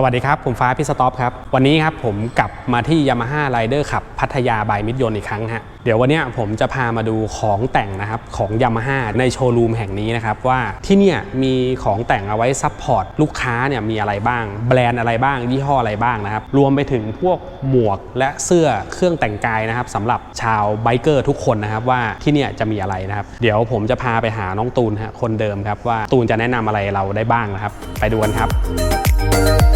สวัสดีครับ ผมฟ้าพิสต็อปครับ วันนี้ครับผมกลับมาที่ Yamaha Rider ขับพัทยาบายมิตรยนอีกครั้งฮะเดี๋ยววันนี้ผมจะพามาดูของแต่งนะครับของ Yamaha ในโชว์รูมแห่งนี้นะครับว่าที่เนี่ยมีของแต่งเอาไว้ซัพพอร์ตลูกค้าเนี่ยมีอะไรบ้าง แบรนด์อะไรบ้าง ยี่ห้ออะไรบ้างนะครับรวมไปถึงพวกหมวกและเสื้อเครื่องแต่งกายนะครับสำหรับชาวไบเกอร์ทุกคนนะครับว่าที่เนี่ยจะมีอะไรนะครับเดี๋ยวผมจะพาไปหาน้องตูนฮะคนเดิมครับว่าตูนจะแนะนำอะไรเราได้บ้างนะครับ ไปดูกันครับครับ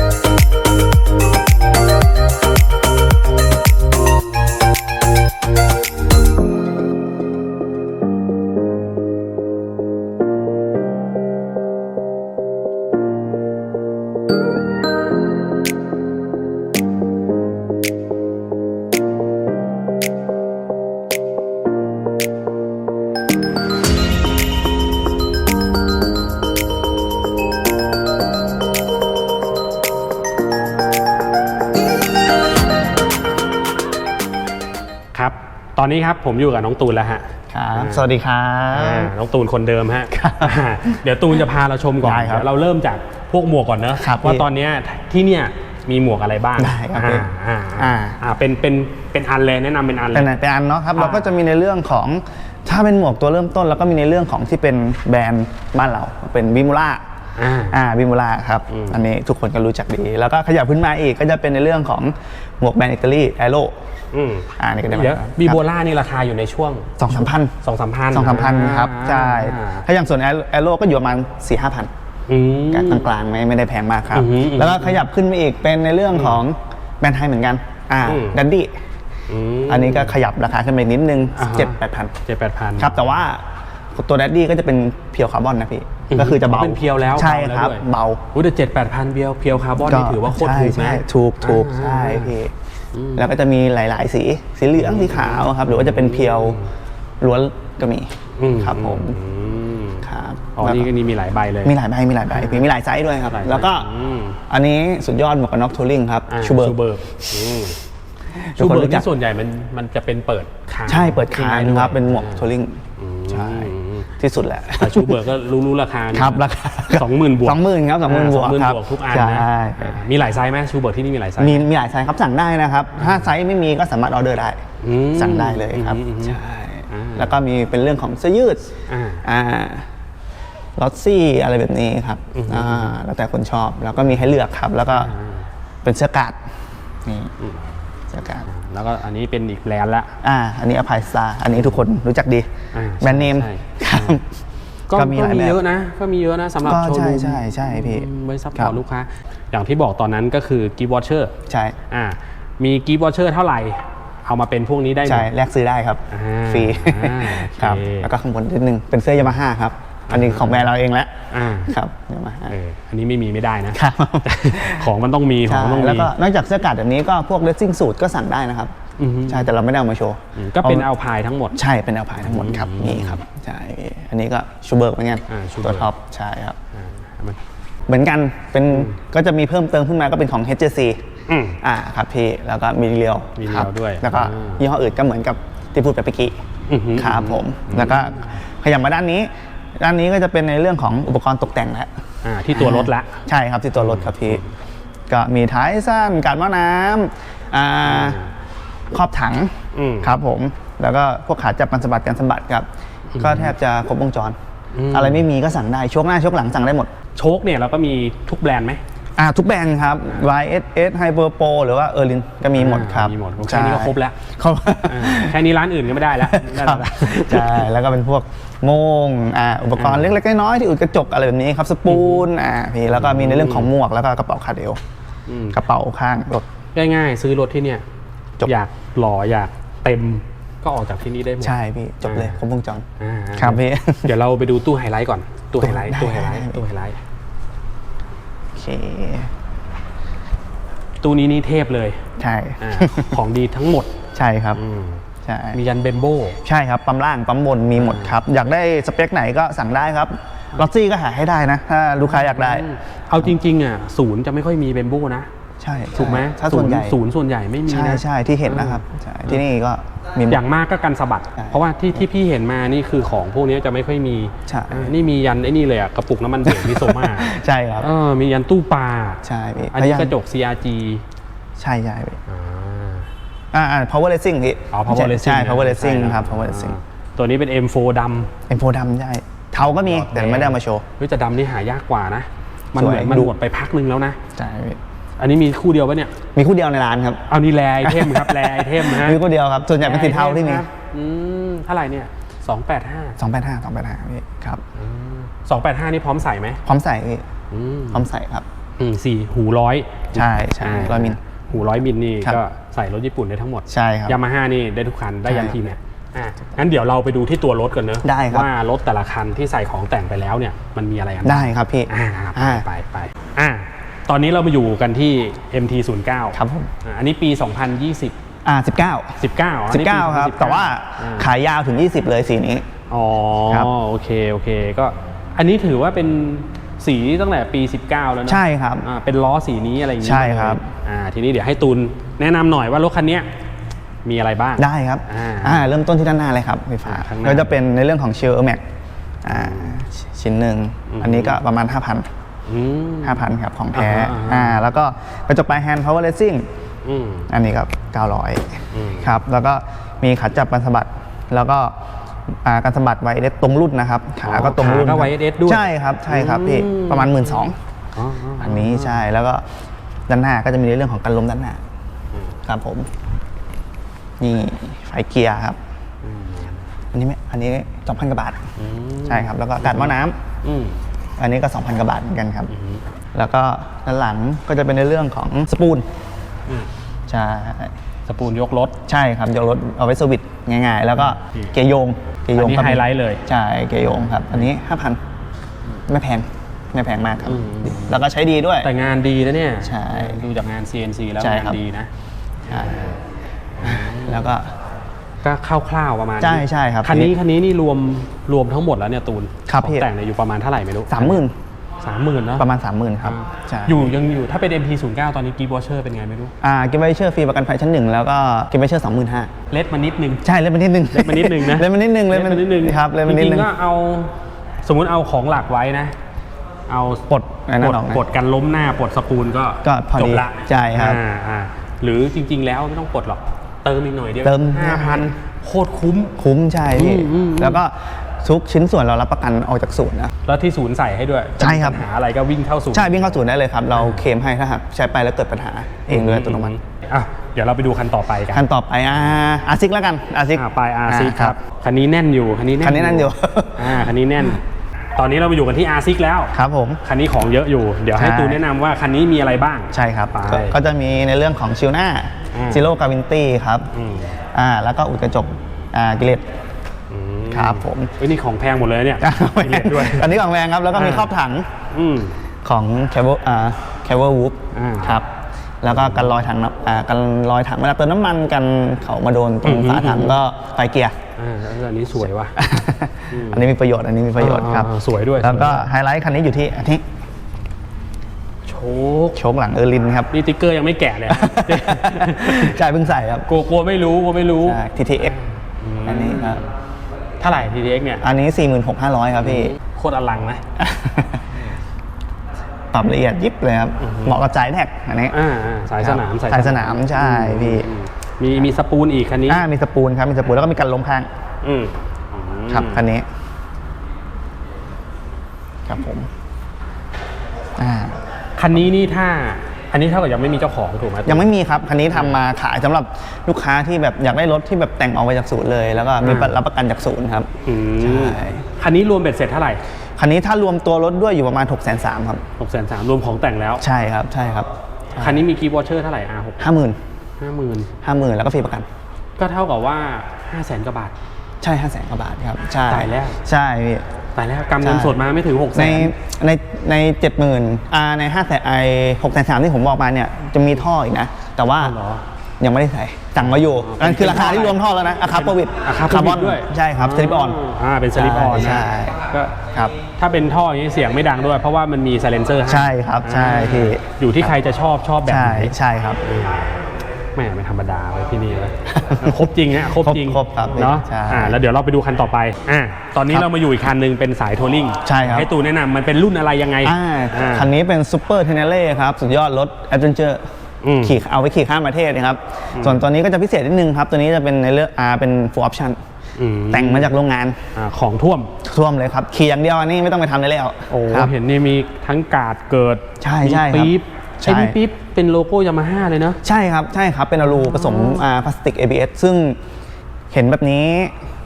อนนี้ครับผมอยู่กับน้องตูนแล้วฮะครับอ่าสวัสดีครัอ่าบน้องตูนคนเดิมฮะอ่าเดี๋ยวตูนจะพาเราชมก่อนได้ครับเดี๋ยวเราเริ่มจากพวกหมวกก่อนเนอะครับว่าพี่ตอนเนี้ยที่เนี่ยมีหมวกอะไรบ้างได้ครับอ่าพี่อ่าอ่าอ่าเป็นเป็นเป็นอันเลยแนะนำเป็นอันเลเป็นยไหนเป็นอันเนาะครับอ่าเราก็จะมีในเรื่องของถ้าเป็นหมวกตัวเริ่มต้น แล้วก็มีในเรื่องของที่เป็นแบรนด์บ้านเราเป็นบิมูล่า อ่าอ่าบิมูล่าครับอืมอันนี้ทุกคนก็รู้จักดี แล้วก็ขยับขึ้นมาอีกก็จะเป็นในเรื่องของหมวกแบรนด์อิตาลีแอโร่อืมอ่านี่ก็ได้เดี๋ยวบีโบล่านี่ราคาอยู่ในช่วงสองสามพันสองสามพันสองสามพันครับใช่อ่าถ้าอย่างส่วนแอโร่ก็อยู่ประมาณสี่ห้าพันอืมกลางๆไม่ไม่ได้แพงมากครับอือหืออือหือแล้วก็ขยับขึ้นมาอีกเป็นในเรื่องของแบรนด์ไทยเหมือนกันอ่าอืมดันดี้อืมอันนี้ก็ขยับราคาขึ้นไปนิดนึงอ่าฮะเจ็ดแปดพันเจ็ดแปดพันครับแต่ว่า ตัวดัดดี้ก็จะเป็นเพียวคาร์บอนนะพี่อืมก็คือจะเบาเป็นเพียวแล้วใช่เบาแล้วครับด้วยเบาอุ้ยแต่เจ็ดแปดพันเบียวเพียวคาร์บอนนี่ถือว่าโคตรถูกใช่นะใช่ถูกถูกอ่าใช่พี่แล้วก็จะมีหลาย ๆ สีสีเหลืองสีขาวครับ หรือว่าจะเป็นเพียวล้วนก็มีอืมครับผมอืมครับอ๋อนี่ก็นี่มีหลายใบเลยมีหลายใบมีหลายใบพี่มีหลายไซส์ด้วยครับหลายไซส์แล้วก็อืมอันนี้สุดยอดหมวกกันน็อกทัวริงครับอ่าชูเบิร์กชูเบิร์กอืมทุชูกคนเบิร์กรู้จักที่ส่วนใหญ่มันมันจะเป็นเปิดคางใช่เปิดคานด้วยครับเป็นหมวกทัวริงอืมใช่ ที่สุดแหละแต่ชูเบิร์กก็รู้รู้ราคานี่ครับราคาสองหมื่นบวกสองหมื่นครับสองหมื่นบวกสองหมื่นครับบวกทุกอันใช่นะอ่ามีหลายไซส์ไหมชูเบิร์กที่นี่มีหลายไซส์มีมีหลายไซส์ครับสั่งได้นะครับถ้าไซส์ไม่มีก็สามารถออเดอร์ได้อืมสั่งได้เลยครับอืมอืมใช่อ่าแล้วก็มีเป็นเรื่องของเสื้อยืดอ่าอ่าลอตซี่อะไรแบบนี้ครับอือฮึอ่าแล้วแต่คนชอบแล้วก็มีให้เลือกครับ แล้วก็เป็นเสื้อกาดนี่ เสื้อกาดแล้วก็อันนี้เป็นอีกแบรนด์ละ อ่า อันนี้อภัยซาอันนี้ทุกคนรู้จักดี อ่าแบรนด์เนมใช่ ครับก็ก็มีก็หลายมีแบบเยอะนะ ก็มีเยอะนะสำหรับก็โชว์ใช่รูมใช่ใช่พี่อืมไว้ซัพพครัอร์ตบลูกค้า อย่างที่บอกตอนนั้นก็คือกิฟต์วอเชอร์ใช่ อ่ามีกิฟต์วอเชอร์เท่าไหร่ เอามาเป็นพวกนี้ได้หมใช่ดแลกซื้อได้ครับ อ่าฟรี อ่าครับ โอเค แล้วก็ข้างบนนิดนึง เป็นเสื้อยามาฮ่าครับ อันนี้ของแบรนด์เราเองแล้วอ่าครับยามาฮ่าเอออันนี้ไม่มีไม่ได้นะ ครับของมันต้องมีขอใช่งมันต้องแล้วมีก็นอกจากเสื้อกาดแบบนี้ก็พวกเลสซิ่งสูทก็สั่งได้นะครับอือฮึ ใช่แต่เราไม่ได้เอามาโชว์อืมก็เป็นเอาพายทั้งหมด ใช่เป็นเอาพายทั้งหมดครับนี่ครับใช่อันนี้ก็ชูเบิร์กเหมือนกันอ่าชูเบิร์กตัวท็อปใช่ครับ อ่ามัน เหมือนกันเป็นก็จะมีเพิ่มเติมขึ้นมาก็เป็นของ HJC อืมอ่าครับพี่ แล้วก็มีเรียวมีเรียวครับด้วยแล้วก็อ่ายี่ห้ออื่นก็เหมือนกับที่พูดไปเมื่อกี้อือหือ ครับผม แล้วก็ขยับมาด้านนี้ ด้านนี้ก็จะเป็นในเรื่องของอุปกรณ์ตกแต่งแล้วอ่าที่ตัวรถละ ใช่ครับที่ตัวรถครับพี่ ก็มีท้ายสั้นการหม้อน้ำอ่าครอบถังอืมครับผม แล้วก็พวกขาจับกันสะบัดกันสะบัดครับ ก็แทบจะครบวงจรอืมอะไรไม่มีก็สั่งได้ชกหน้าชกหลังสั่งได้หมด โชคเนี่ยเราก็มีทุกแบรนด์ไหม อ่าทุกแบรนด์ครับ YSS Hyper Pro หรือว่าเออร์ลินก็มีหมดครับมีหมดแค่นี้ก็ครบแล้วครบอ่าแค่นี้ร้านอื่นก็ไม่ได้แล้วได้ครับแล้วใช่แล้วก็เป็นพวกโมงอ่าอุปกรณ์เล็กๆน้อยๆที่อุดกระจกอะไรแบบนี้ครับสปูนอ่าพี่แล้วก็มีในเรื่องของหมวกแล้วก็กระเป๋าคาร์เดลอืมกระเป๋าข้างรถง่ายๆซื้อรถที่เนี่ยจบอยากหล่ออยากเต็มก็ออกจากที่นี่ได้หมดใช่พี่จบเลยครบวงจรอ่าครับพี่เดี๋ยวเราไปดูตู้ไฮไลท์ก่อนตู้ไฮไลท์ได้ตู้ไฮไลท์ได้ตู้ไฮไลท์โอ เค ตู้นี้นี่เทพเลยใช่อ่าของดีทั้งหมดใช่ครับ อืมใช่ มียันเบมโบ ใช่ครับ ปั๊มล่าง ปั๊มบน มีหมดครับ อยากได้สเปคไหนก็สั่งได้ครับลอตซี่ก็หาให้ได้นะ ถ้าลูกค้าอยากได้ เอาจริงๆอะศูนย์จะไม่ค่อยมีเบมโบนะ ใช่ถูกไหมถ้าส่วนใหญ่ ศูนย์ส่วนใหญ่ไม่มีใช่นะ ใช่ที่เห็นนะครับใช่ที่นี่ก็ มีอย่างมากก็กันสะบัดใช่เพราะว่าที่ที่พี่เห็นมานี่คือของพวกนี้จะไม่ค่อยมีใช่อ่านี่มียันไอ้นี่เลยอะกระปุกน้ำมันเบรกมิโซมาใช่ครับเออมียันตู้ปลาใช่พี่อันนี้พยายามกระจก CRG ใช่ใช่พี่อ่าอ่าอ่า power racing พี่อ๋อ power ใช่ racing ใช่นะ power racing ใช่นะครับ power racing อ่าตัวนี้เป็น M4 ดเอ็มโฟดำใช่เทาก็มีำแต่ไม่ได้เอามาโชว์เฮ้ยแต่ดำนี่หายากกว่านะ มันสเหวยมือนมันดูหมดไปพักนึงแล้วนะใช่พี่ อันนี้มีคู่เดียวปะเนี่ย มีคู่เดียวในร้านครับ เอานี่แรไอเทมครับแรไอเทมนะฮะมีคู่เดียวครับ ส่วนใหญ่เป็นสีเทาที่มีครับอืมเท่าไหร่เนี่ย285 285 285พี่ครับ285นี่พร้อมใส่ไหมพร้อมใส่พี่อืมพร้อมใส่ครับอืมสี่หูร้อยใช่ใช่ร้อยมิลหูร้อยมิลนี่ครับก็ใส่รถญี่ปุ่นได้ทั้งหมดใช่ครับยามาฮ่านี่ได้ทุกคันได้ยันใช่ทีเนี่ยอะงั้นเดี๋ยวเราไปดูที่ตัวรถก่อนเนอะได้ครับว่ารถแต่ละคันที่ใส่ของแต่งไปแล้วเนี่ยมันมีอะไรกันได้ครับพี่อ่าไปอ่าไปไปอ่า ตอนนี้เรามาอยู่กันที่ MT09 ครับผมอ่าอันนี้ปี 2020 อ่า19 19อันนี้ปี19 ครับ2019แต่ว่าอ่ขายยาวถึง 20 เลยสีนี้ อ๋อครับโอเค โอเค ก็อันนี้ถือว่าเป็นสีตั้งแต่ปี 19 แล้วเนอะใช่ครับ อ่า เป็นล้อสีนี้อะไรอย่างนี้ ใช่ครับเลยอ่า ทีนี้เดี๋ยวให้ตูนแนะนำหน่อยว่ารถคันเนี้ยมีอะไรบ้าง ได้ครับอ่าอ่า เริ่มต้นที่ด้านหน้าเลยครับไฟฟ้าอ่าข้างหน้าก็จะเป็นในเรื่องของเชลแม็กอ่า ชิ้นหนึ่งอืมอันนี้ก็ประมาณ 5,000อืม 5,000 ครับ ของแท้อ่าฮะอ่าฮะอ่าแล้วก็กระจกปลายแฮนด์ power racing อืมอันนี้ก็อืม900 ครับ แล้วก็มีขาจับกันสะบัด แล้วก็อ่าการสะบัดไวเอสตรงรุ่นนะครับ ขาก็ตรงรุ่นขาก็ครับ YSS ด้วย ใช่ครับ ใช่ครับพี่อืมประมาณ 1 2ื่นอ๋ออ๋ออันนี้ใช่ แล้วก็ด้านหน้าก็จะมีในเรื่องของการล้มด้านหน้าอืมครับผม นี่ไฟเกียร์ครับอืมอันนี้ไม่ อันนี้2,000กว่าบาทอืมใช่ครับ แล้วก็การหม้อน้ำ อืมอันนี้ก็ 2,000 กว่าบาทเหมือนกันครับอืมแล้วก็ด้านหลังก็จะเป็นในเรื่องของสปูนอืมใช่สปูนยกรถ ใช่ครับ ยกรถเอาไว้สวิตช์ง่าย ๆ แล้วก็อืมเกียร์โยงเกียร์โยงอันนี้ครับไฮไลท์เลยใช่เกียร์โยงครับ อันนี้ 5,000 ไม่แพงไม่แพงมากครับอืมแล้วก็ใช้ดีด้วยแต่งานดีนะเนี่ยใช่ดูจากงาน CNC แล้วใช่งาครันบดีนะใช่แล้วก็ ก็คร่าวๆประมาณนี้ใช่ใช่ครับคันนี้คันนี้นี่รวมรวมทั้งหมดแล้วเนี่ยตูนครับของพี่ แต่งเนี่ยอยู่ประมาณเท่าไหร่ไม่รู้สามหมื่นสามหมื่นเนาะประมาณ30,000ครับอ่าใช่อยู่ยังอยู่ถ้าเป็น MT09 ตอนนี้กีบอเชอร์เป็นไงไม่รู้อ่าเก็บไวเชอร์ฟรีประกันภัยชั้นหนึ่งแล้วก็เก็บไวเชอร์สองหมื่นห้าเล็ดมานิดนึง ใช่เล่นมานิดนึงเล็ดมานิดนึงนะเล่นมานิดนึงเล็ดมานิดนึงครับเล่นมานิดจนึริงงๆก็เอาสมมุติเอาของหลักไว้นะ เอาปลดอันนั้ปลนดออกนะ ปลดกันล้มหน้าปลดสปูลก็ก็พอจดีบละใช่ครับ อ่าอ่าหรือจริง ๆ แล้วไม่ต้องปลดหรอก เติมอีกหน่อยเดียวเติม ห้าพันโคตรคุ้ม คุ้มใช่พี่ อืมอืมอืม แล้วก็ทุกชิ้นส่วนเรารับประกันออกจากศูนย์นะ แล้วที่ศูนย์ใส่ให้ด้วยใช่ครับปัญหาอะไรก็วิ่งเข้าศูนย์ใช่วิ่งเข้าศูนย์ได้เลยครับ เราเคลมให้ถ้าหากใช้ไปแล้วเกิดปัญหาเองโดยอัตโนมัติอะเดี๋ยวเราไปดูคันต่อไปกันขั้นต่อไปอ่าอาซิกแล้วกันอาซิกอ่าไปอาซิกครับ คันนี้แน่นอยู่ คันนี้แน่นคันนี้แน่นอยู่ อ่า คันนี้แน่น ตอนนี้เรามาอยู่กันที่อาซิกแล้ว ครับผม คันนี้ของเยอะอยู่ เดี๋ยวให้ใช่ ตูนแนะนำว่าคันนี้มีอะไรบ้าง ใช่ครับ ไป ก็ก็จะมีในเรื่องของชิลหน้าอืม ซิโร่กาวินตี้ครับอืมอ่าแล้วก็อุดกระจกอ่ากิเลสอืมครับผมเฮ้ยนี่ของแพงหมดเลยเนี่ยกิเลสด้วยอันนี้ของแรงครับแล้วก็มีอ่าครอบถังอืมของแคเวอร์อ่าแคเวอร์วูฟอ่าครับแล้วก็กันรอยถังน้ำอ่ากันรอยถังเวลาเติมน้ำมันกันเขามาโดนตรงอืมฝาถังก็ไฟเกียร์อ่าเอออันนี้สวยว่ะอืมอันนี้มีประโยชน์ อันนี้มีประโยชน์ครับอ่าสวยด้วย แล้วก็สวยด้วยไฮไลท์คันนี้อยู่ที่อันนี้ โชคโชคหลังเออร์ลินครับนี่ติ๊กเกอร์ยังไม่แกะเลยใช่เพิ่งใส่ครับกลัวกลัวไม่รู้กลัวไม่รู้ใช่ TTX อันนี้ครับเท่าไหร่ TTX เนี่ย อันนี้ 46,500 ครับพี่ โคตรอลังนะปรับละเอียดยิบเลยครับ เหมาะกับใจแท็กอันนี้อ่าอ่าสายสนามสายสนามใช่พี่อืมมีมีสปูนอีกคันนี้อ่ามีสปูนครับ มีสปูนแล้วก็มีกันลมข้างอืมครับคันนี้ ครับผม อ่า คันนี้นี่ถ้าอันนี้เท่ากับยังไม่มีเจ้าของถูกไหมยังไม่มีครับ คันนี้ทำมาขายสำหรับลูกค้าที่แบบอยากได้รถที่แบบแต่งออกมาจากศูนย์เลย แล้วก็มีรับประกันจากศูนย์ครับอืมใช่คันนี้รวมเบ็ดเสร็จเท่าไหร่คันนี้ถ้ารวมตัวรถด้วยอยู่ประมาณ6กแสนสามครับหกแสนสามรวมของแต่งแล้วใช่ครับใช่ครับ คันนี้มีกีบอเชอร์เท่าไหร่อะหกห้าหมื่นห้าหมื่นห้าหมื่นแล้วก็ฟรีประกัน ก็เท่ากับว่าห้าแสนกว่าบาทใช่ห้าแสนกว่าบาทครับใช่ตายแล้วใช่ พี่แต่แล้วกำเงินใช่สดมาไม่ถึงหกแสในนในในเจ็ดหมื่นอ่าในห้าแสนไอหกแสนสามที่ผมบอกมาเนี่ยจะมีท่ออีกนะ แต่ว่าเหรอ ยังไม่ได้ใส่สั่งมาอยู่นั่นคือราคาที่รวมท่อแล้วนะอะคาร์โปวิดอะคาร์โปวิดด้วยใช่ครับสลิปออน อ่าเป็นสลิปออนใช่ ก็ครับ ถ้าเป็นท่ออย่างนี้เสียงไม่ดังด้วย เพราะว่ามันมีไซเลนเซอร์ใช่ครับใช่พี่ อยู่ที่ใครจะชอบชอบแบบใช่ไหน ใช่ครับ แหม่ไม่ธรรมดาไว้ที่นี่เลย ครบจริงฮะครบจริงครบครับเนาะใช่อ่าแล้วเดี๋ยวเราไปดูคันต่อไปอ่าตอนนี้ครับเรามาอยู่อีกคันหนึงเป็นสายทัวริงใช่ครับให้ตูนแนะนำมันเป็นรุ่นอะไรยังไงอ่าอ่าคันนี้เป็นซูเปอร์เทเนเล่ครับสุดยอดรถแอดเวนเจอร์อืมขี่เอาไว้ขี่ข้ามประเทศนะครับ ส่วนตัวนี้ก็จะพิเศษนิดนึงครับ ตัวนี้จะเป็นในเรื่องอ่าเป็น full option อืมแต่งมาจากโรงงานอ่าของท่วมท่วมเลยครับขี่อย่างเดียวอันนี้ไม่ต้องไปทำอะไรแล้วโอ้ครับเห็นนี่มีทั้งกาดเกิดใช่มีใช่ครับปี๊บ ใช่ไอ้นี่ปี๊บเป็นโลโก้ยามาฮ่าเลยเนอะใช่ครับใช่ครับเป็นอลูผสมอ่าพลาสติก ABS ซึ่งเห็นแบบนี้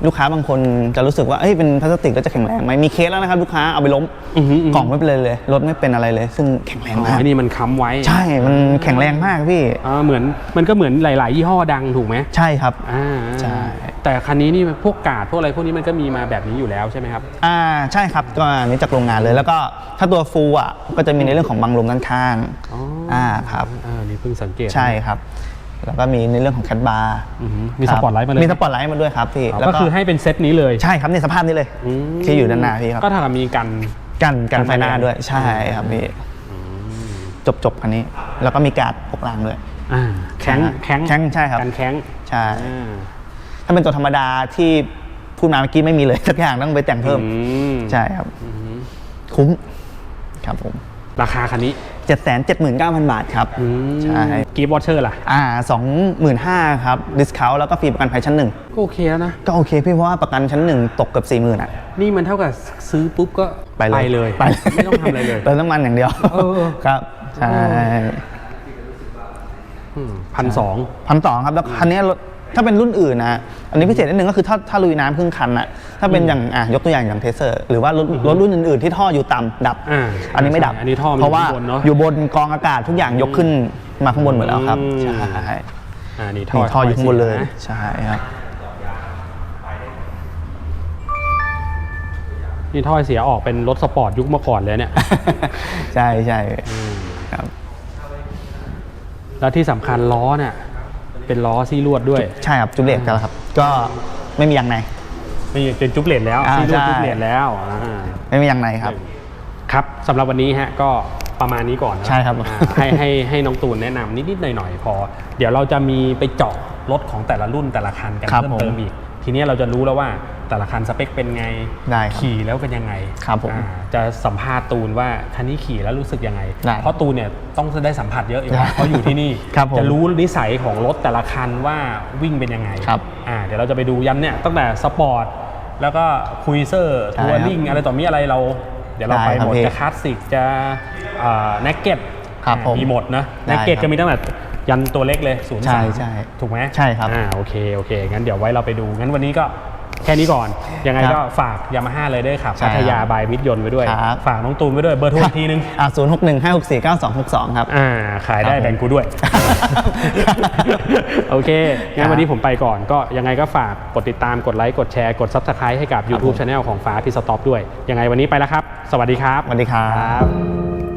ลูกค้าบางคนจะรู้สึกว่าเอ้ยเป็นพลาสติกแล้วจะแข็งแรงไหมมีเคสแล้วนะครับลูกค้าเอาไปล้มอือหืออือหือ กล่องไม่เป็นไรเลยรถไม่เป็นอะไรเลย ซึ่งแข็งแรงอ๋อมากไอ้นี่มันค้ำไว้ใช่มันแข็งแรงมากพี่อ่าเหมือนมันก็เหมือนหลาย ๆ ยี่ห้อดังถูกไหมใช่ครับ อ่าใช่ แต่คันนี้นี่พวกกาดพวกอะไรพวกนี้มันก็มีมาแบบนี้อยู่แล้วใช่ไหมครับ อ่าใช่ครับก็อันนี้จากโรงงานเลย แล้วก็ถ้าตัวฟูลอะก็จะมีในเรื่องของบังลมด้านข้างอ๋ออ่าครับอ่านี่เพิ่งสังเกตใช่ครับ แล้วก็มีในเรื่องของแคดบาร์อือหือมีสปอร์ตไลท์มาเลย มีสปอร์ตไลท์มาด้วยครับพี่อ๋อแล้วก็คือให้เป็นเซตนี้เลยใช่ครับในสภาพนี้เลยมที่อยู่ด้านหน้าพี่ครับก็เท่ากับมีกัน กันกันไฟหน้ากันไฟแดงด้วยใช่ครับพี่จบจบคันนี้ แล้วก็มีการ์ดปกลางด้วยอ่าแข้งใช่แข้งแข้งใช่ครับกันแข้งใช่ อ่า ถ้าเป็นตัวธรรมดาที่พูดมาเมื่อกี้ไม่มีเลยสักอย่างต้องไปแต่งเพิ่มอืมใช่ครับคุ้มครับผมราคาคันนี้7 7 9 0 0 0บาทครับใช่กีบวอเชอร์ล่ะ อ่า25,000ครับดิสคาวแล้วก็ฟรีประกันภัยชั้นหนึ่งก็โอเคแล้วนะ ก็โอเคพี่เพราะว่าประกันชั้นหนึ่งตกเกือบ40,000อะ นี่มันเท่ากับซื้อปุ๊บก็ไปเลยเลยไปเลยไม่ต้องทำอะไรเลย เติมน้ำมันอย่างเดียวเออครับใช่พันสอง พันสองครับแล้วคันนี้รถ ถ้าเป็นรุ่นอื่นนะอันนี้พิเศษนิดนึงก็คือถ้าถ้าลุยน้ำครึ่งคันอะถ้าเป็นอย่างอะยกตัวอย่างอย่างเทเซอร์หรือว่ารถรถรุ่นอื่นๆที่ท่ออยู่ต่ำดับอ่าอันนี้ไม่ดับใช่อันนี้ท่อมันเพราะว่าอยู่บนเนอะอยู่บนกองอากาศทุกอย่างยกขึ้นมาข้างบนหมดแล้วครับอืม ใช่อ่านี่ท่ท่ออท่ออยู่ข้างบนเลยสีะใช่ครับ นี่ท่อเสียออกเป็นรถสปอร์ตยุคเมื่อก่อนเลยเนี่ย ใช่ใช่ครับ แล้วที่สำคัญล้อเนี่ย เป็นล้อซี่ลวดด้วย ใช่ครับจุดเบรกกันครับ ก็ไม่มียางในมีเป็นจุ๊บเลนแล้วอ่าซี่ลวดใช่จุ๊บเลนแล้วอ่าไม่มียางในครับ ครับสำหรับวันนี้ฮะก็ประมาณนี้ก่อนนะใช่ครับ อ่าให้ให้ให้น้องตูนแนะนำนิดๆหน่อยๆพอ เดี๋ยวเราจะมีไปเจาะรถของแต่ละรุ่นแต่ละคันกันครับเพิ่มเติมผม อีก ทีนี้เราจะรู้แล้วว่า แต่ละคันสเปคเป็นไงได้ครับขี่แล้วเป็นยังไงครับผมอ่าจะสัมภาษณ์ตูนว่าคันนี้ขี่แล้วรู้สึกยังไง ได้เพราะตูนเนี่ยต้องได้สัมผัสเยอะอยู่ได้แล้วเพราะอยู่ที่นี่ครับผมจะรู้นิสัยของรถแต่ละคันว่าวิ่งเป็นยังไงครับอ่าเดี๋ยวเราจะไปดูยันเนี่ยตั้งแต่สปอร์ตแล้วก็คุยเซอร์ใช่ทัควรับริงอะไรต่อมีอะไรเรา เดี๋ยวเราไปได้ครับหมดพี่จะคลาสสิกจะแน็กเก็ตครับผมมีหมดนะได้แน็กเก็ตครับ ก็มีตั้งแต่ยันตัวเล็กเลยศูนย์ใช่สามใช่ถูกไหมใช่ครับ อ่าโอเคโอเคงั้นเดี๋ยวไว้เราไปดูงั้นวันนี้ก็ แค่นี้ก่อน ยังไงครับก็ฝากยามาฮ่าเลยด้วยครับใช่พัทยาบายมิตรยนต์ไว้ด้วยครับฝากน้องตูนไว้ด้วยเบอร์โทรอีกทีนึงอ่าศูนย์หกหนึ่งห้าหกสี่เก้าสองหกสองครับ อ่า ขายได้ครับผมแบ่งกูด้วย โอเค งั้นวันนี้ผมไปก่อน ก็ยังไงก็ฝากกดติดตาม กดไลค์ กดแชร์ กด Subscribe ให้กับ YouTube Channel ของฟ้าพิสต็อปด้วย ยังไงวันนี้ไปแล้วครับ สวัสดีครับ สวัสดีครับ